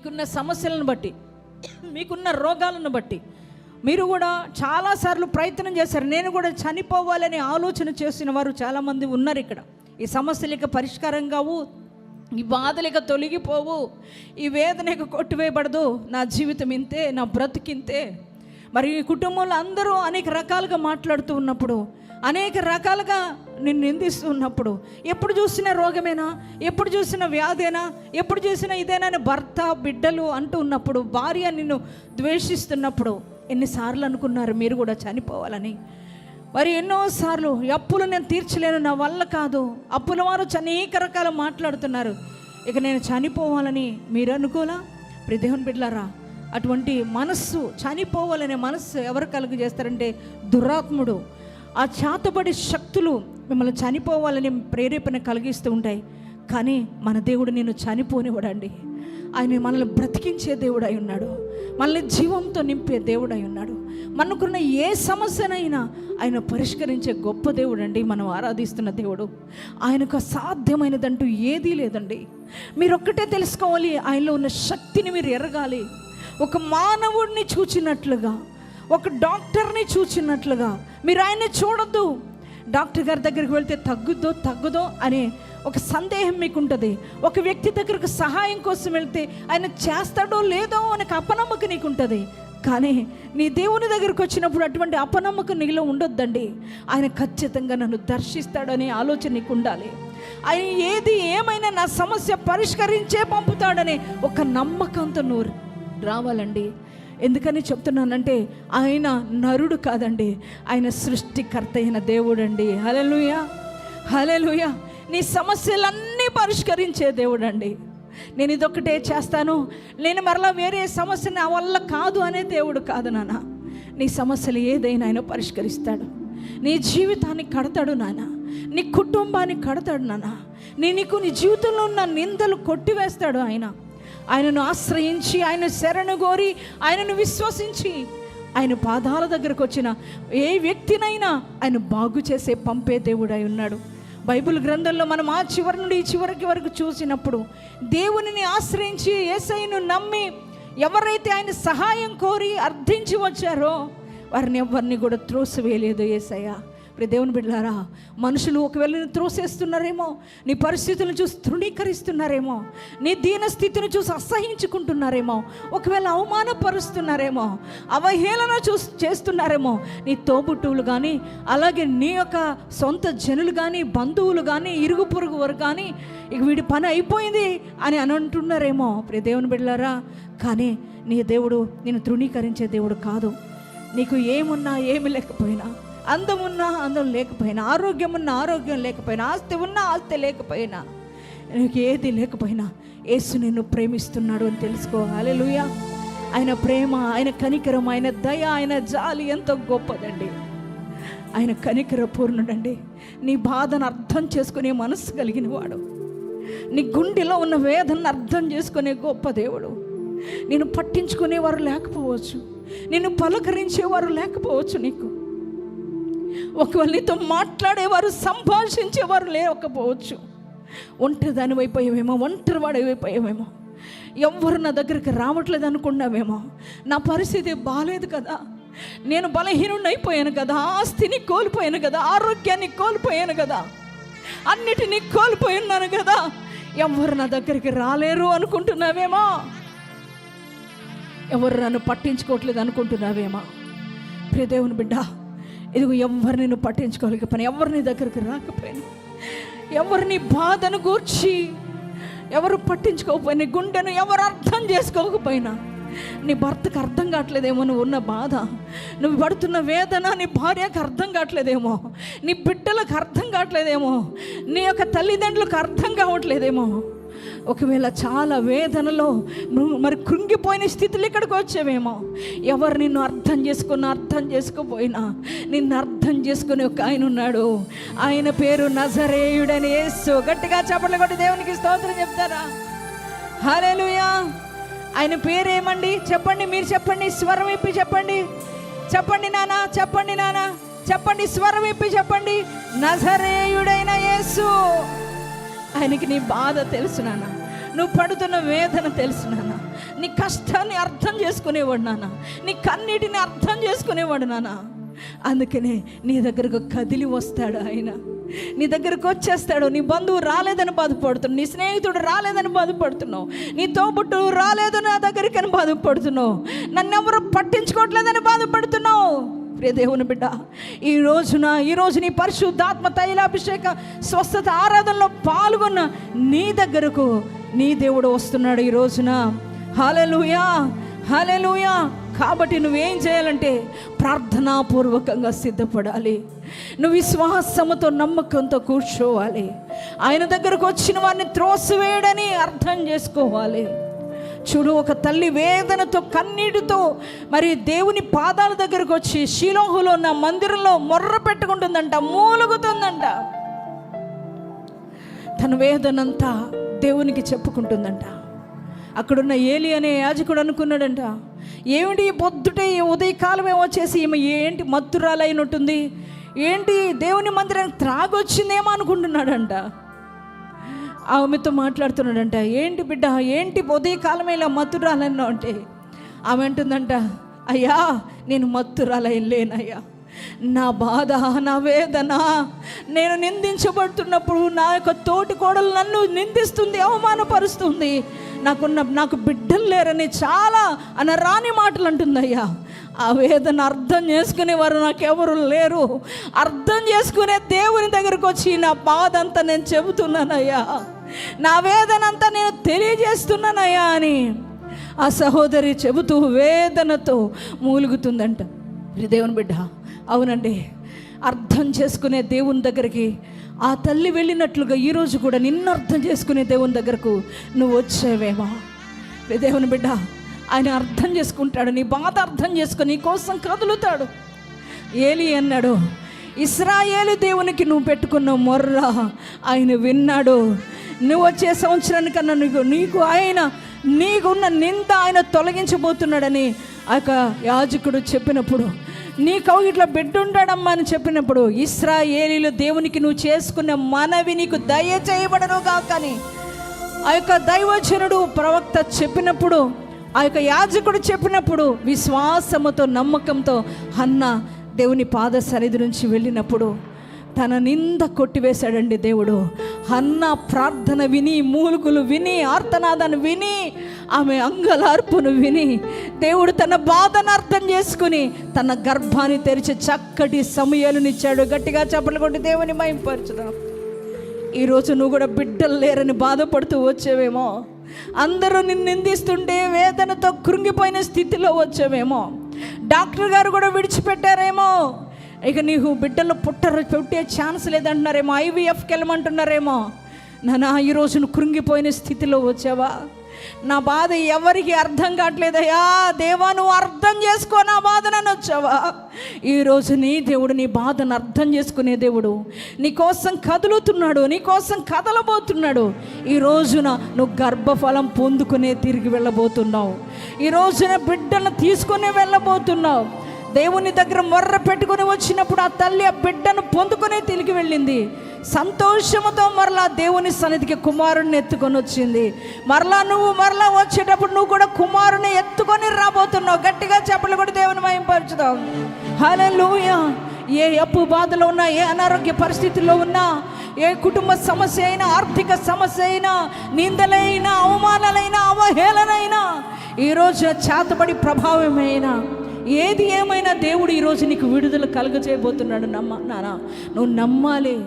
మీకున్న సమస్యలను బట్టి మీకున్న రోగాలను బట్టి మీరు కూడా చాలాసార్లు ప్రయత్నం చేశారు. నేను కూడా చనిపోవాలని ఆలోచన చేసిన వారు చాలామంది ఉన్నారు ఇక్కడ. ఈ సమస్యలు పరిష్కారం కావు ఈ బాధలిక తొలగిపోవు ఈ వేదన ఇక కొట్టివేయబడదు. నా జీవితం ఇంతే నా బ్రతికింతే మరి ఈ కుటుంబంలో అందరూ అనేక రకాలుగా మాట్లాడుతూ ఉన్నప్పుడు అనేక రకాలుగా నిన్ను నిందిస్తున్నప్పుడు ఎప్పుడు చూసినా రోగమేనా? ఎప్పుడు చూసినా వ్యాధేనా? ఎప్పుడు చూసినా ఇదేనా అని భర్త బిడ్డలు అంటూ ఉన్నప్పుడు భార్య నిన్ను ద్వేషిస్తున్నప్పుడు ఎన్నిసార్లు అనుకున్నారు మీరు కూడా చనిపోవాలని? మరి ఎన్నోసార్లు అప్పులు నేను తీర్చలేను నా వల్ల కాదు. అప్పుల వారు అనేక రకాల మాట్లాడుతున్నారు. ఇక నేను చనిపోవాలని మీరు అనుకోలా? ప్రదేహన్ బిడ్లారా అటువంటి మనస్సు చనిపోవాలనే మనస్సు ఎవరు కలుగు చేస్తారంటే దురాత్ముడు. ఆ చేతబడి శక్తులు మిమ్మల్ని చనిపోవాలని ప్రేరేపణ కలిగిస్తూ ఉంటాయి. కానీ మన దేవుడు నేను చనిపోనివ్వడండి. ఆయన మనల్ని బ్రతికించే దేవుడు అయి ఉన్నాడు. మనల్ని జీవంతో నింపే దేవుడు అయి ఉన్నాడు. మనకున్న ఏ సమస్యనైనా ఆయన పరిష్కరించే గొప్ప దేవుడు అండి మనం ఆరాధిస్తున్న దేవుడు. ఆయనకు అసాధ్యమైనదంటూ ఏదీ లేదండి. మీరు ఒక్కటే తెలుసుకోవాలి ఆయనలో ఉన్న శక్తిని మీరు ఎరగాలి. ఒక మానవుడిని చూచినట్లుగా ఒక డాక్టర్ని చూచినట్లుగా. మీరు ఆయన్ని చూడొద్దు. డాక్టర్ గారి దగ్గరికి వెళ్తే తగ్గుద్దో తగ్గుదో అనే ఒక సందేహం మీకు ఉంటుంది ఒక వ్యక్తి దగ్గరకు సహాయం కోసం వెళ్తే ఆయన చేస్తాడో లేదో అనే అపనమ్మక అపనమ్మకం నీకు ఉంటుంది కానీ నీ దేవుని దగ్గరకు వచ్చినప్పుడు అటువంటి అపనమ్మకం నీలో ఉండొద్దండి. ఆయన ఖచ్చితంగా నన్ను దర్శిస్తాడనే ఆలోచన నీకు ఉండాలి ఆయన ఏది ఏమైనా నా సమస్య పరిష్కరించే పంపుతాడనే ఒక నమ్మకంతో నువ్వు రావాలండి. ఎందుకని చెప్తున్నానంటే ఆయన నరుడు కాదండి. ఆయన సృష్టికర్త అయిన దేవుడు అండి హలలుయ హలలుయ నీ సమస్యలన్నీ పరిష్కరించే దేవుడు అండి నేను ఇదొక్కటే చేస్తాను. నేను మరలా వేరే సమస్య నా వల్ల కాదు అనే దేవుడు కాదు నాన్న. నీ సమస్యలు ఏదైనా ఆయన పరిష్కరిస్తాడు. నీ జీవితాన్ని కడతాడు నాన్న. నీ కుటుంబాన్ని కడతాడు నాన్న. నీ నీకు నీ జీవితంలో ఉన్న నిందలు కొట్టివేస్తాడు ఆయన. ఆయనను ఆశ్రయించి ఆయన శరణు కోరి ఆయనను విశ్వసించి ఆయన పాదాల దగ్గరకు వచ్చిన ఏ వ్యక్తినైనా ఆయన బాగు చేసే పంపే దేవుడై ఉన్నాడు. బైబిల్ గ్రంథంలో మనం ఆ చివరి నుండి ఈ చివరికి వరకు చూసినప్పుడు దేవునిని ఆశ్రయించి ఏసైను నమ్మి ఎవరైతే ఆయన సహాయం కోరి అర్థించి వచ్చారో వారిని ఎవరిని కూడా త్రోసివేయలేదు ఏసయ్యా. ఇప్పుడు దేవుని బిడ్డారా మనుషులు ఒకవేళ నేను త్రోసేస్తున్నారేమో నీ పరిస్థితులను చూసి తృణీకరిస్తున్నారేమో నీ దీన స్థితిని చూసి అసహించుకుంటున్నారేమో ఒకవేళ అవమానపరుస్తున్నారేమో అవహేళన చూ చేస్తున్నారేమో నీ తోబుట్టువులు కానీ అలాగే నీ యొక్క సొంత జనులు కానీ బంధువులు కానీ ఇరుగు పొరుగు వారు కానీ ఇక వీడి పని అయిపోయింది అని అని అంటున్నారేమో ప్రియ దేవుని బిడ్డారా కానీ నీ దేవుడు నేను తృణీకరించే దేవుడు కాదు. నీకు ఏమున్నా ఏమి లేకపోయినా అందమున్నా అందం లేకపోయినా ఆరోగ్యం ఉన్న ఆరోగ్యం లేకపోయినా ఆస్తి ఉన్నా ఆస్తి లేకపోయినా నీకు ఏది లేకపోయినా యేసు నిన్ను ప్రేమిస్తున్నాడు అని తెలుసుకోవాలి లూయా ఆయన ప్రేమ ఆయన కనికరం ఆయన దయ ఆయన జాలి ఎంతో గొప్పదండి. ఆయన కనికర పూర్ణుడండి నీ బాధను అర్థం చేసుకునే మనసు కలిగిన వాడు. నీ గుండెలో ఉన్న వేదనను అర్థం చేసుకునే గొప్ప దేవుడు. నేను పట్టించుకునేవారు లేకపోవచ్చు. నిన్ను పలకరించేవారు లేకపోవచ్చు నీకు. ఒకవేళ నీతో మాట్లాడేవారు సంభాషించేవారు లేకపోవచ్చు. ఒంటరి దాని ఒంటరి వాడు అయిపోయావేమో ఎవ్వరు నా దగ్గరికి రావట్లేదు అనుకున్నావేమో. నా పరిస్థితి బాగాలేదు కదా. నేను బలహీనుడిని అయిపోయాను కదా. ఆస్తిని కోల్పోయాను కదా. ఆరోగ్యాన్ని కోల్పోయాను కదా. అన్నిటినీ కోల్పోయినాను కదా. ఎవరు నా దగ్గరికి రాలేరు అనుకుంటున్నావేమో. ఎవరు నన్ను పట్టించుకోవట్లేదు అనుకుంటున్నావేమో. ప్రియదేవుని బిడ్డ ఇదిగో ఎవరు నేను పట్టించుకోలేకపోయినా ఎవరు నీ దగ్గరికి రాకపోయినా ఎవరు నీ బాధను గూర్చి ఎవరు పట్టించుకోకపోయినా నీ గుండెను ఎవరు అర్థం చేసుకోకపోయినా నీ భర్తకు అర్థం కావట్లేదేమో నువ్వు ఉన్న బాధ నువ్వు పడుతున్న వేదన నీ భార్యకు అర్థం కావట్లేదేమో నీ బిడ్డలకు అర్థం కావట్లేదేమో నీ యొక్క తల్లిదండ్రులకు అర్థం కావట్లేదేమో. ఒకవేళ చాలా వేదనలో మరి కృంగిపోయిన స్థితిలో ఇక్కడికి వచ్చేవేమో? ఎవరు నిన్ను అర్థం చేసుకున్న అర్థం చేసుకోపోయినా నిన్ను అర్థం చేసుకుని ఒక ఆయన ఉన్నాడు. ఆయన పేరు నజరేయుడని యేసు. గట్టిగా చప్పట్లు కొట్టి దేవునికి స్తోత్రం చెప్తారా? హల్లెలూయా. ఆయన పేరేమండి? చెప్పండి మీరు చెప్పండి స్వరం ఇప్పి చెప్పండి. చెప్పండి నానా చెప్పండి నాన్న చెప్పండి స్వరం ఇప్పి చెప్పండి. నజరేయుడైన యేసు. ఆయనకి నీ బాధ తెలుసు నాన్న. నువ్వు పడుతున్న వేదన తెలుసు నాన్న. నీ కష్టాన్ని అర్థం చేసుకునేవాడు నాన్న. నీ కన్నీటిని అర్థం చేసుకునేవాడు నాన్న. అందుకనే నీ దగ్గరకు కదిలి వస్తాడు ఆయన. నీ దగ్గరకు వచ్చేస్తాడు. నీ బంధువు రాలేదని బాధపడుతున్నావు. నీ స్నేహితుడు రాలేదని బాధపడుతున్నావు. నీ తోబుట్టు రాలేదు నా దగ్గరికి అని బాధపడుతున్నావు. నన్ను ఎవరు పట్టించుకోవట్లేదని బాధపడుతున్నావు. ప్రియ దేవుని బిడ్డ ఈ రోజున ఈరోజు నీ పరిశుద్ధాత్మ తైలాభిషేక స్వస్థత ఆరాధనలో పాల్గొన్న నీ దగ్గరకు నీ దేవుడు వస్తున్నాడు ఈ రోజున. హలలుయా హలలుయా కాబట్టి నువ్వేం చేయాలంటే ప్రార్థనాపూర్వకంగా సిద్ధపడాలి. నువ్వు విశ్వాసముతో నమ్మకంతో కూర్చోవాలి. ఆయన దగ్గరకు వచ్చిన వారిని త్రోసివేయడని అర్థం చేసుకోవాలి. చూడు ఒక తల్లి వేదనతో కన్నీటితో మరి దేవుని పాదాల దగ్గరకు వచ్చి శిలోహులో ఉన్న మందిరంలో మొర్ర పెట్టుకుంటుందంట మూలుగుతుందంట. తన వేదనంతా దేవునికి చెప్పుకుంటుందంట. అక్కడున్న ఏలి అనే యాజకుడు అనుకున్నాడంట ఏమిటి పొద్దుటే ఈ ఉదయకాలమే వచ్చేసి ఈమె ఏంటి మత్తురాలైనట్టుంది? ఏంటి దేవుని మందిరానికి త్రాగొచ్చిందేమో అనుకుంటున్నాడంట. ఆమెతో మాట్లాడుతున్నాడంట ఏంటి బిడ్డ ఏంటి ఉదయకాలమే ఇలా మత్తురాలన్నా అంటే ఆమె అంటుందంట అయ్యా నేను మత్తురాలయం లేనయ్యా. నా బాధ నా వేదన నేను నిందించబడుతున్నప్పుడు నా యొక్క తోటి కోడలు నన్ను నిందిస్తుంది అవమానపరుస్తుంది. నాకున్న నాకు బిడ్డలు లేరని చాలా అనరాని మాటలు అంటుందయ్యా. ఆ వేదన అర్థం చేసుకునే వారు నాకెవరు లేరు. అర్థం చేసుకునే దేవుని దగ్గరకు వచ్చి నా బాధ అంతా నేను చెబుతున్నానయ్యా. నా వేదనంతా నేను తెలియజేస్తున్నానయ్యా అని ఆ సహోదరి చెబుతూ వేదనతో మూలుగుతుందంట. దేవుని బిడ్డ అవునండి. అర్థం చేసుకునే దేవుని దగ్గరికి ఆ తల్లి వెళ్ళినట్లుగా ఈరోజు కూడా నిన్ను అర్థం చేసుకునే దేవుని దగ్గరకు నువ్వు వచ్చేవేమో. దేవుని బిడ్డ ఆయన అర్థం చేసుకుంటాడు నీ బాధ అర్థం చేసుకుని నీ కోసం కదులుతాడు. ఏలి అన్నాడు ఇస్రాయేలు దేవునికి నువ్వు పెట్టుకున్న మొర్ర ఆయన విన్నాడు. నువ్వు వచ్చే సంవత్సరానికన్నా నీకు నీకు ఆయన నీకున్న నింద ఆయన తొలగించబోతున్నాడని ఆ యొక్క యాజకుడు చెప్పినప్పుడు నీకు ఇట్లా బిడ్డ ఉండడమ్మా అని చెప్పినప్పుడు ఇస్రాయేలీలు దేవునికి నువ్వు చేసుకున్న మనవి నీకు దయ చేయబడను కాకని ఆ యొక్క దైవజనుడు ప్రవక్త చెప్పినప్పుడు ఆ యొక్క యాజకుడు చెప్పినప్పుడు విశ్వాసముతో నమ్మకంతో అన్న దేవుని పాద సన్నిధి నుంచి వెళ్ళినప్పుడు తన నింద కొట్టివేశాడండి దేవుడు. అన్న ప్రార్థన విని మూలుగులు విని ఆర్తనాదాన్ని విని ఆమె అంగలార్పును విని దేవుడు తన బాధను అర్థం చేసుకుని తన గర్భాన్ని తెరిచి చక్కటి సమయాలనిచ్చాడు. గట్టిగా చెప్పలు కొట్టి దేవుని మైంపరచుదాం ఈరోజు నువ్వు కూడా బిడ్డలు లేరని బాధపడుతూ వచ్చేవేమో. అందరూ నిన్ను నిందిస్తుంటే వేదనతో కృంగిపోయిన స్థితిలో వచ్చావేమో. డాక్టర్ గారు కూడా విడిచిపెట్టారేమో. ఇక నీకు బిడ్డలు పుట్టరు పుట్టే ఛాన్స్ లేదంటున్నారేమో ఐవీఎఫ్కి వెళ్ళమంటున్నారేమో నానా ఈ రోజును కృంగిపోయిన స్థితిలో వచ్చావా? నా బాధ ఎవరికి అర్థం కావట్లేదయ్యా. దేవా నువ్వు అర్థం చేసుకో నా బాధనని వచ్చావా? ఈరోజు నీ దేవుడు నీ బాధను అర్థం చేసుకునే దేవుడు. నీ కోసం కదులుతున్నాడు నీ కోసం కదలబోతున్నాడు. ఈ రోజున నువ్వు గర్భఫలం పొందుకునే తిరిగి వెళ్ళబోతున్నావు. ఈ రోజున బిడ్డను తీసుకునే వెళ్ళబోతున్నావు. దేవుని దగ్గర మొర్ర పెట్టుకుని వచ్చినప్పుడు ఆ తల్లి ఆ బిడ్డను పొందుకునే తిరిగి వెళ్ళింది. సంతోషముతో మరలా దేవుని సన్నిధికి కుమారుణ్ణి ఎత్తుకొని వచ్చింది. మరలా నువ్వు మరలా వచ్చేటప్పుడు నువ్వు కూడా కుమారుని ఎత్తుకొని రాబోతున్నావు. గట్టిగా చెప్పలు కూడా దేవుని మయంపరచుదాం హల్లెలూయా. ఏ అప్పు బాధలో ఉన్నా ఏ అనారోగ్య పరిస్థితుల్లో ఉన్నా ఏ కుటుంబ సమస్య అయినా ఆర్థిక సమస్య అయినా నిందలైనా అవమానాలైనా అవహేళనైనా ఈరోజు చేతబడి ప్రభావమైనా ఏది ఏమైనా దేవుడు ఈరోజు నీకు విడుదల కలుగజేయబోతున్నాడు నమ్మ నానా నువ్వు నమ్మాలి.